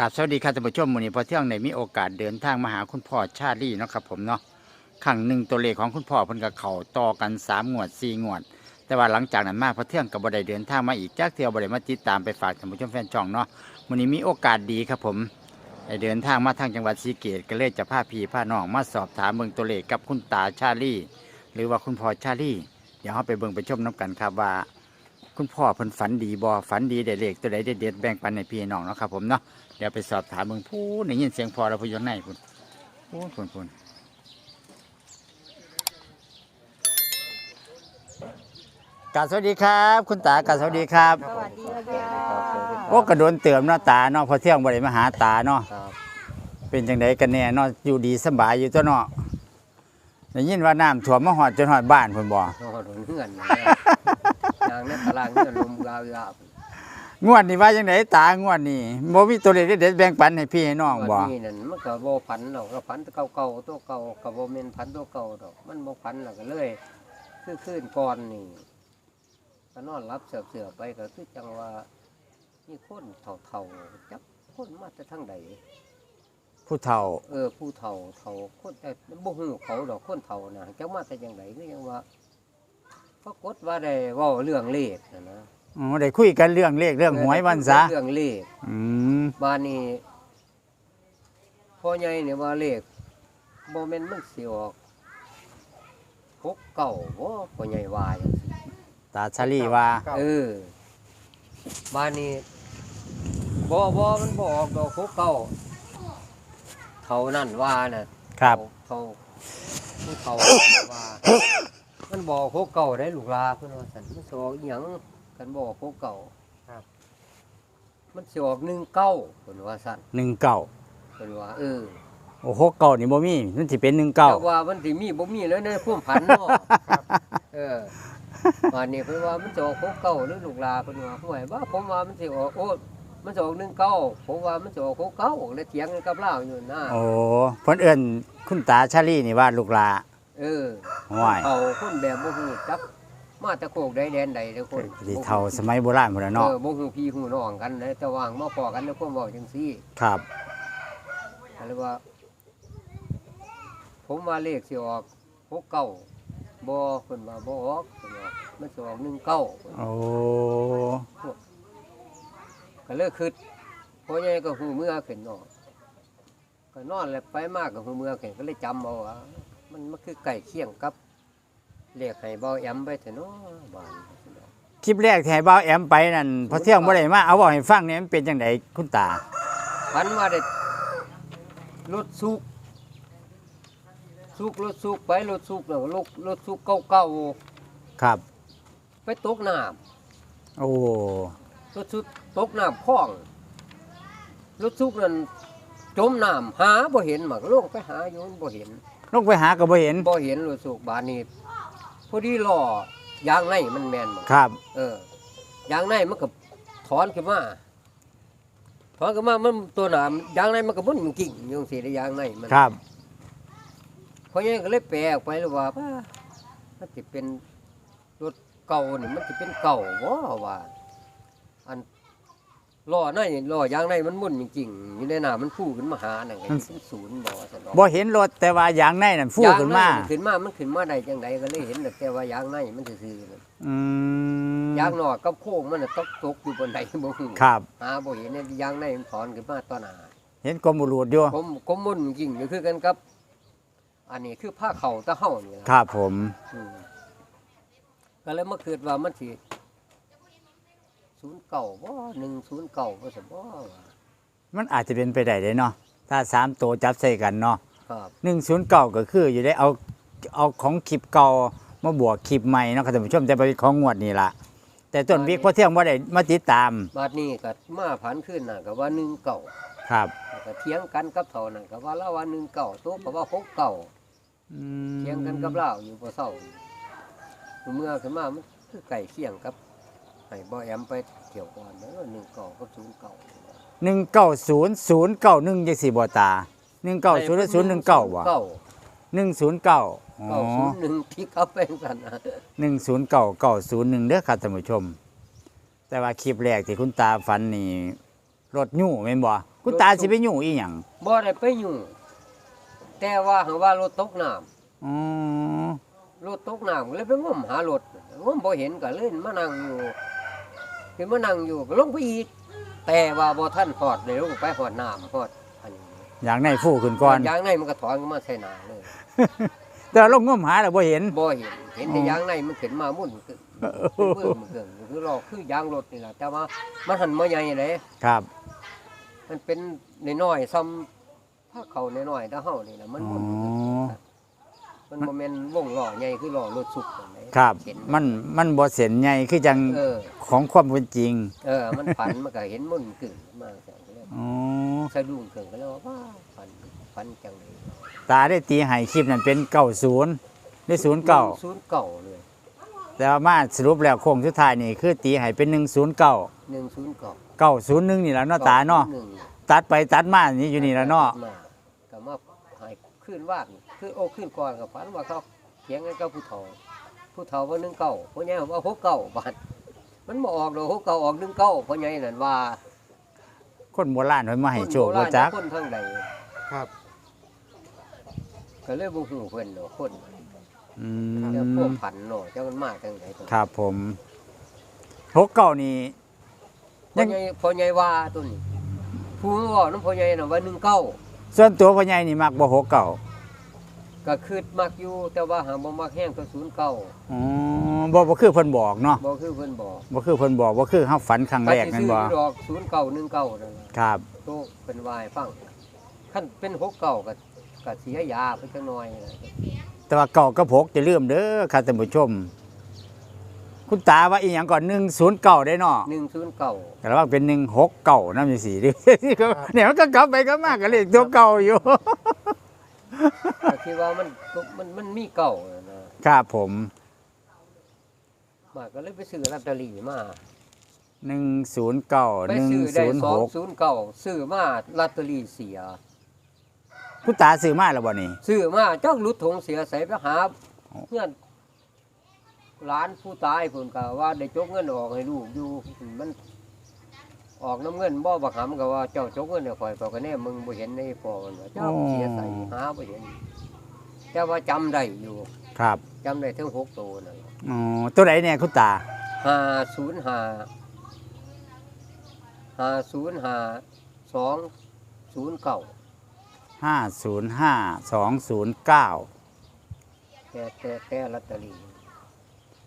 กราบสวัสดีครับท่านผู้ชมมื้อนี้พอเที่ยงในมีโอกาสเดินทางมาหาคุณพ่อชาลีเนาะครับผมเนาะครั้งหนึ่งตัวเลขของคุณพ่อเพิ่นกับเขาต่อกันสามงวดสี่งวด แต่ว่าหลังจากนั้นมาพอเที่ยงกับบ่ได้เดินทางมาอีกจากเที่ยวบ่ไดมาติดตามไปฝากท่านผู้ชมแฟนช่องเนาะมื้อนี้มีโอกาสดีครับผมได้เดินทางมาทางจังหวัดศรีเกตก็เลยจะพาพี่พาน้องมาสอบถามเบิ่งตัวเลขกับคุณตาชาลีหรือว่าคุณพ่อชาลีเดี๋ยวเราไปเบิ่งไปชมน้ำกันครับว่า คุณพ่อเพิ่นฝันดีบ่ฝันดีได้เลขตัวใดเด็ดๆแบ่งปันให้พี่น้องเนาะครับผมเนาะเดี๋ยวไปสอบถามเมืองพูดได้ยินเสียงพอเราพูดอยู่ข้างในพูดพูดพูดพูดกราบสวัสดีครับ คุณตากราบสวัสดีครับสวัสดีค่ะโอ้กระโดนเติมเนาะตาเนาะพอเที่ยงบ่ได้มาหาตาเนาะครับเป็นจังไดกันแน่เนาะอยู่ดีสำบายอยู่ตัวเนาะได้ยินว่าน้ำท่วมมาหอดจนหอดบ้านพุ่นบ่นอนเงื่อนนะยางในตารางเงื่อนลมยาวงวดนี้ว่าจังไดตางวดนี้บ่มีตัวเลขเด็ดๆแบ่งปันให้พี่ให้น้องๆบ่วันนี้นั่นมันก็บ่พันดอกก็พันเก่าเก่าๆตัวเก่าก็บ่แม่นพันตัวเก่าดอก มันบ่พันแล้วก็เลย คือคืนก่อนนี่ก็นอนรับเสือเสือๆไปก็คือจังว่ามีคนเฒ่าๆจับคนมาแต่ทางใดผู้เฒ่า เออผู้เฒ่าเฒ่าคนแต่บ่ฮู้เขาดอกคนเฒ่าน่ะจักมาแต่จังไดคือยังว่าป รากฏว่าได้เว้าเรื่องเลขน่ะนะอ๋อได้คุยกันเรื่องเลขเรื่องหวยวันซะเรื่องเลขอืมบ้านนี้พ่อใหญ่เนี่ยว่าเลขโมเมนมันสิออกหกเก่าบ่พ่อใหญ่ว่าจังซี่ตาชาลีว่าเออบ้านนี้บ่บ่มันบ่ออกดอกหกเก่าเท่านั้นว่าน่ะครับเท่าผู้เท่าว่า มันบอกหกเก่าได้ลูกลาเพิ่นว่าซั่นมันสิออกอีหยังกันบอกหกเก่าครับ มันสิออกหนึ่งเก้าเพิ่นว่าซั่นหนึ่งเก้าเพิ่นว่าเออโอ้โหเก้านี่บ่มีมันสิเป็นหนึ่งเก้าแต่ว่ามันสิมีบ่มีแล้วในความผันเนาะเออวันนี้เพิ่นว่ามันจะออกหกเก้าหรือลูกลาเพิ่นว่าห่วยว่าผมว่ามันสิออกโอ้มันจะออกหนึ่งเก้าผมว่ามันจะออกหกเก้าแล้วเถียงกันกับเราอยู่นะโอ้เพิ่นเอิ้นคุณตาชาลีนี่ว่าลูกหลา เออห้วยเอาคนแบบบ่ฮู้จักมาแตะโคกใดแดนใดเด้อคนสิเฒ่าสมัยโบราณพุ่นน่ะเนาะเออบ่ฮู้พี่ฮู้น้องกันนะแต่ว่างมาพอกันแล้วความเว้าจังซี่ ครับอะไรว่า ผมว่าเลขสิออกหกเก้าบ่เพิ่นว่าบ่ออกเพิ่นว่ามันสิออกหนึ่งเก้าโอ้ก็เลยคิดพ่อใหญ่ก็หูเมื่อขึ้นนอนก็นอนแล้วไปมากก็หูเมื่อขึ้นก็เลยจำเอาว่า มันมันคือไก่เคียงกับเรียกให้เบาแอมไปเถอะเนาะบ้านคลิปแรกที่ให้บ่าวแอมไปนั่นพอเที่ยงบ่ได้มาเอาเว้าให้ฟังเนี่ยมันเป็นจังไดคุณตาพันว่าได้รถสุกสุกรถสุกไปรถสุกแล้วรถรถสุกเก่าครับ ๆไปตกน้โอ้ำรถสุกตกน้ำคลองรถสุกนั่นจมน้ำหาบ่เห็นหมักลงไปหาอยู่มันบ่เห็น ลงไปหาก็บ่เห็นบ่เห็นรถสุกบานนี้พอดีล้อยางในมันแม่นบ่ครับ เออยางในมันก็ถอนขึ้นมาถอนขึ้นมามันตัวหนามยางในมันก็มุ่นกิ่งอยู่จังซี่ได้ยางในมันครับเพราะงั้นก็เลยแปลออกไปเลยว่าว่ามันสิเป็นรถเก่านี่มันสิเป็นเก่าบ่ว่าอัน ล้อในล้อยางในมันมุ่นจริงๆอยู่ในหน้ามันฟูขึ้นมาหานั่นก็สิเป็นศูนย์บ่ซั่นดอกบ่เห็นรถแต่ว่ายางในนั่นฟูขึ้นมายงใขึ้นมา มันขึ้นมาได้จังไดก็เลยเห็นแต่ว่ายางในมันซื่อๆนั่นอืมยางนอกกับโค้งมันน่ะตกตกอยู่บนใดบ่ฮู้ครับ หาบ่เห็นเนี่ยยางในมันถอนขึ้นมาต่อหน้าเห็นกรมบุรุษอยู่ผมผมมุ่นจริงอยู่คือกันกับ อันนี้คือผ้าเข่าตะเฮานี่ล่ะครับผมอืมก็เลยมาคิดว่ามันสิ ศูนย์เก่าบ่หนึ่งศูนย์เก่าบ่สบ่ว่ามันอาจจะเป็นไปได้เลยเนาะถ้าสามตัวจับใส่กันเนาะครับหนึ่งศูนย์เก่าก็คืออยู่ได้เอาเอาของคลิปเก่ามาบวกคลิปใหม่เนาะครับท่านผู้ชมแต่เป็นของงวดนี่ละแต่ต้นวิกพอเที่ยงว่าได้มาติดตามบาดนี้ก็มาผันขึ้นน่ะก็ว่าหนึ่งเก่าครับ แล้วก็เถียงกันกับเท่านั้นก็ว่าละว่าหนึ่งเก่าตัวก็ว่าหกเก่าอืมเถียงกันกับเราอยู่บ่เศร้าเมื่อขึ้นมามันคือไก่เคียงกับ ให้บ่แอมไปเที่ยวก่อนเด้อหนึ่งเก่ากับศูนย์เก่าหนึ่งเก้าศูนย์ศูนย์เก้าหนึ่งยังสี่บตาหนึ่งเก้าศูนย์หรือศูนย์หนึ่งเก้าวะเก้าหนึ่งศูนย์เก้าอ๋อเก้าศูนย์หนึ่งที่เขาเป็นสันนะหนึ่งศูนย์เก้าเก้าศูนย์หนึ่งเด้อครับท่านผู้ชม แต่ว่าคลิปแรกที่คุณตาฝันนี่รถยู่แม่นบ่คุณตาสิไปยู่อีหยังบ่ได้ไปอยู่แต่ว่าหาว่ารถตกน้ำอ๋อรถตกน้ำก็เลยไปงมหารถงมบ่เห็นก็เลยมานั่งอยู่ คือมานั่งอยู่ก็ลงไปอีกแต่ว่าบ่ทันพอดเลยลงไปพอดน้ำพอดอันนี้อย่างในฟู่ขึ้นก่อน ยางในมันก็ถอนขึ้นมาใส่หน้าเลยแต่ลงงมหาแล้วบ่เห็น บ่เห็นเห็นแต่ยางในมันขึ้นมามุ่นขึ้นเป็นเบิ่มเกิงคือลอกคือยางรถนี่แหละแต่ว่ามันหันมาใหญ่เลยครับ มันเป็นน้อยๆซ้ำผ้าเขาน้อยๆถ้าเฮานี่นะมันอ๋อ มันบ่แม่นวงล้อใหญ่คือล้อรถสุกนั่นแหละครับ เห็นมันมันบ่เส้นใหญ่คือจังเออ ของความเป็นจริงเออ มันฝันมันก็เห็นมุ่นกึ่งมาจังเลยอ๋อสะดุ้งเกิงก็แล้วว่าฝันฝันจังเลยตาได้ตีให้คลิปนั้นเป็น90ได้09ศูนย์เก่าเลยแต่ว่ามาสรุปแล้วโค้งสุดท้ายนี่คือตีให้เป็น 109 หนึ่งศูนย์เก่า901นี่แหล้วเนาะตาเนาะหนึ่งตัดไปตัดมานี่อยู่นี่แล้วเนาะ มาก็มาใหายขึ้นว่าน คือโอ้ขึ้นก่อนกับฝันว่าเขาเถียงกันกับผู้เฒ่าผู้เฒ่าว่าหนึ่งเก่าผู้ใหญ่ว่าหกเก่าบาดมันบ่ออกดอกหกเก่าออกหนึ่งเก่าผู้ใหญ่นั่นว่าคนโบราณเพิ่นมาให้โชคบ่จักคนทางใดครับ ก็เลยบ่ฮู้เพิ่นเนาะคนอืเจ้าพวกมผันเนาะเจ้ามันมาจังไดตัวครับผมหกเก้านี่ยัพ่องใหญ่พ่อใหญ่ว่าตัวนี้ผู้ว่าน้ำพ่อใหญ่น่ะว่าหนึ่งเก้าส่วนตัวพ่อใหญ่นี่มักบ่หกเก้า ก็คืดมักอยู่แต่ว่าหาบ่มักแห้งก็ศูนย์เก้าอ๋อบ่บ่คือเพิ่นบอกเนาะบ่คือเพิ่นบอกบ่คือเพิ่นบอกบ่คือเฮาฝันครั้งแรกสิแม่นซื้อบ่ดอกศูนย์เก้าหนึ่งเก้านั่นล่ะครับโตเป็นวายฟังคันเป็นหกเก้าก็ก็เสียยาไปจังหน่อยนะแต่ว่าเก้ากับหกจะลืมเด้อค่ะท่านผู้ชม คุณตาว่าอีหยังก่อน109ได้เนาะหนึ่งศูนย์เก้าก็ว่าเป็น169นำจังซี่ดิเนี่ยมันก็กลับไปกลับมาก็เลขตัวเก่าอยู่ ก็คิดว่ามันมันมันมีเก้าน่ะนะครับผมมาก็เลยไปซื้อลอตเตอรี่มา109ไปซื้อได้สอง106ศูนย์เก้าซื้อมาลอตเตอรี่เสีย คุณตาซื้อมาแล้วบ่นี่ซื้อมาจ้องรุดถงเสียใส่ไปหาเพื่อนร้านผู้ตายเพิ่นก็ว่าได้จกเงินออกให้ลูกอยู่มัน ออกน้ำเงินบ่บักหำก็ว่าเจ้าจกเงินให้ข่อยข่อยก็แน่มึงบ่เห็นในพอมันว่าเจ้าเสียใส่หาบ่เห็นแต่ว่าจำได้อยู่ครับจำได้ถึงหกตัวนั่นอ๋อตัวไหนเนี่ยคุณตาห้าศูนย์ห้าห้าศูนย์ห้าสองศูนย์เก้าห้าศูนย์ห้าสองศูนย์เก้าแต่แต่แต่ลอตเตอรี่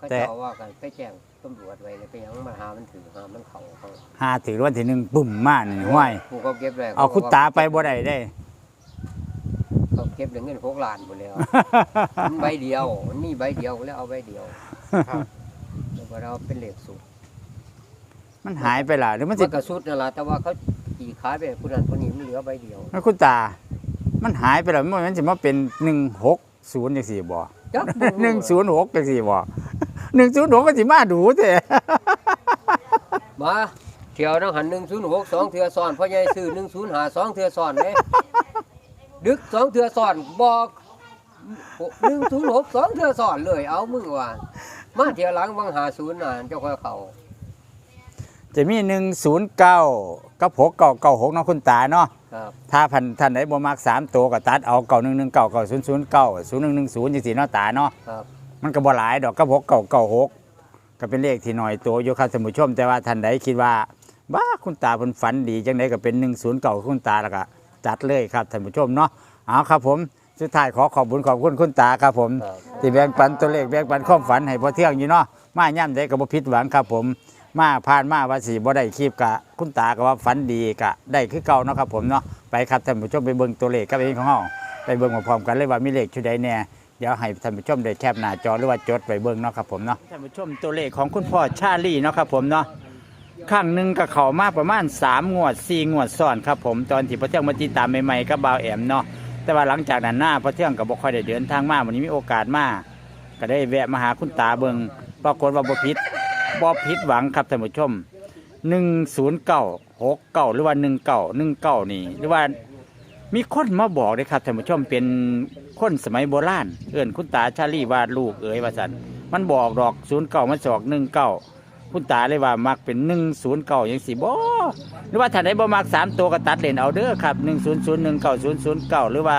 ก็แต่เจ้าว่ากันไปแจ้ง ตำรวจไว้เลยไปหยังมาหามันถือหามันเขาเขาห้าถึงวันที่หนึ่งปุ่มมานี่ห้วย ผู้เขาเก็บได้เอาคุณตาไปบ่ได้ได้ เขาเก็บได้เงินหกล้านหมดแล้ว มันใบเดียวมันมีใบเดียวแล้วเอาใบเดียวครับ แล้วก็เราเป็นเหล็กสุดมันหายไปล่ะหรือมันมัสินก็สุดนั่นแหละแต่ว่าเขาขี่ขายไปผู้นั้นผู้นี้มันเหลือใบเดียวแล้วคุณตา มันหายไปแล้วมันจะมาเป็นหนึ่งหกศูนย์จังสี่บ่จักหนึ่งศูนย์หกจังสี่บ่ หนึ่งศูนย์หกก็สิมาดูแต่มาเที่ยวนังหันหนึ่งศูนย์หกสองเทือซ้อนพ่อใหญ่ซื้อหนึ่งศูนย์หาสองเทือซ้อนเลยดึกสองเทือซ้อนบอกหนึ่งศูนย์หกสองเทือซ้อนเลย เอามึงว่ามาเที่ยวหลังวังหาศูนย์น่ะเจ้าค่อยเขาจะมีหนึ่งศูนย์เก้ากับหกเก้าเก้าหกเนาะคุณตาเนาะครับถ้าพันท่านไหนบ่มักสามตัวก็ตัดเอาเก้าหนึ่งหนึ่งเก้าเก้าศูนย์ศูนย์เก้าศูนย์หนึ่งหนึ่งศูนย์จังสี่เนาะตาเนาะครับ มันก็บ่หลายดอกก็หกเก่าเก่าหกก็เป็นเลขที่น้อยตัวอยู่ครับท่านผู้ชม แต่ว่าท่านใดคิดว่าบ้าคุณตาเพิ่นฝันดีจังไดก็เป็นหนึ่งศูนย์เก่าคุณตาแล้วก็จัดเลยครับท่านผู้ชมเนาะเอาครับผมสุดท้ายขอขอบคุณขอบคุณคุณตาครับผมครับที่แบ่งปันตัวเลขแบ่งปันความฝันให้พอเที่ยงอยู่เนาะมาย่ำใดก็บ่ผิดหวังครับผม มาผ่านมาว่าสิบ่ได้คลิปกะ คุณตาก็ว่าฝันดีกะ ได้คือเก่าเนาะครับผมเนาะไปครับท่านผู้ชมไปเบิ่งตัวเลขกับเองของเฮาไปเบิ่งพร้อมๆกันเลยว่ามีเลขชุดใดแน่ เดี๋ยวให้ท่านผู้ชมได้แคปหน้าจอหรือว่าจดไว้เบิ่งเนาะครับผมเนาะท่านผู้ชมตัวเลขของคุณพ่อชาลีเนาะครับผมเนาะข้างหนึ่งก็เข้ามาประมาณ3งวด4งวดซ้อนครับผมตอนที่พระเที่ยงมาติดตามใหม่ๆกับบ่าวแอมเนาะแต่ว่าหลังจากนั้นหน้าพระเที่ยงก็บ่ค่อยได้เดินทางมาวันนี้มีโอกาสมาก็ได้แวะมาหาคุณตาเบิ่งปรากฏว่าบ่ผิดบ่ผิดหวังครับท่านผู้ชม109 69หรือว่า19 19นี่หรือว่า มีคนมาบอกเลยครับท่านผู้ชมเป็นคนสมัยโบราณเอื่นคุณตาชาลีว่าลูกเอ๋ยว่าสันมันบอกดอกศูนย์เก้ามันสอกหนึ่งเก้าคุณตาเลยว่ามักเป็นหนึ่งศูนย์เก้าอย่างสี่บ่หรือว่าถ้าได้บ่มักสามตัวก็ตัดเลนเอาเด้อครับหนึ่งศูนย์ศูนย์หนึ่งเก้าศูนย์ศูนย์เก้าหรือว่า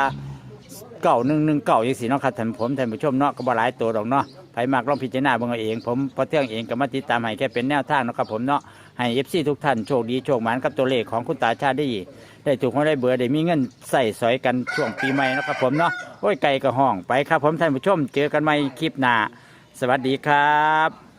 เก้าหนึ่งหนึ่งเก้าอย่างสี่เนาะครับท่านผมท่านผู้ชมเนาะก็บ่หลายตัวดอกเนาะไผมากลองพิจารณาเบิ่งเอาเองผมพอเที่ยงเองก็มาติดตามให้แค่เป็นแนวทางเนาะครับผมเนาะให้เอฟซีทุกท่านโชคดีโชคหมานกับตัวเลขของคุณตาชาไดีได้ถูกเขาได้เบื่อได้มีเงินใส่สอยกันช่วงปีใหม่เนาะครับผมเนาะโอ้ยไก่กระห้องไปครับผมท่านผู้ชมเจอกันใหม่คลิปหน้าสวัสดีครับ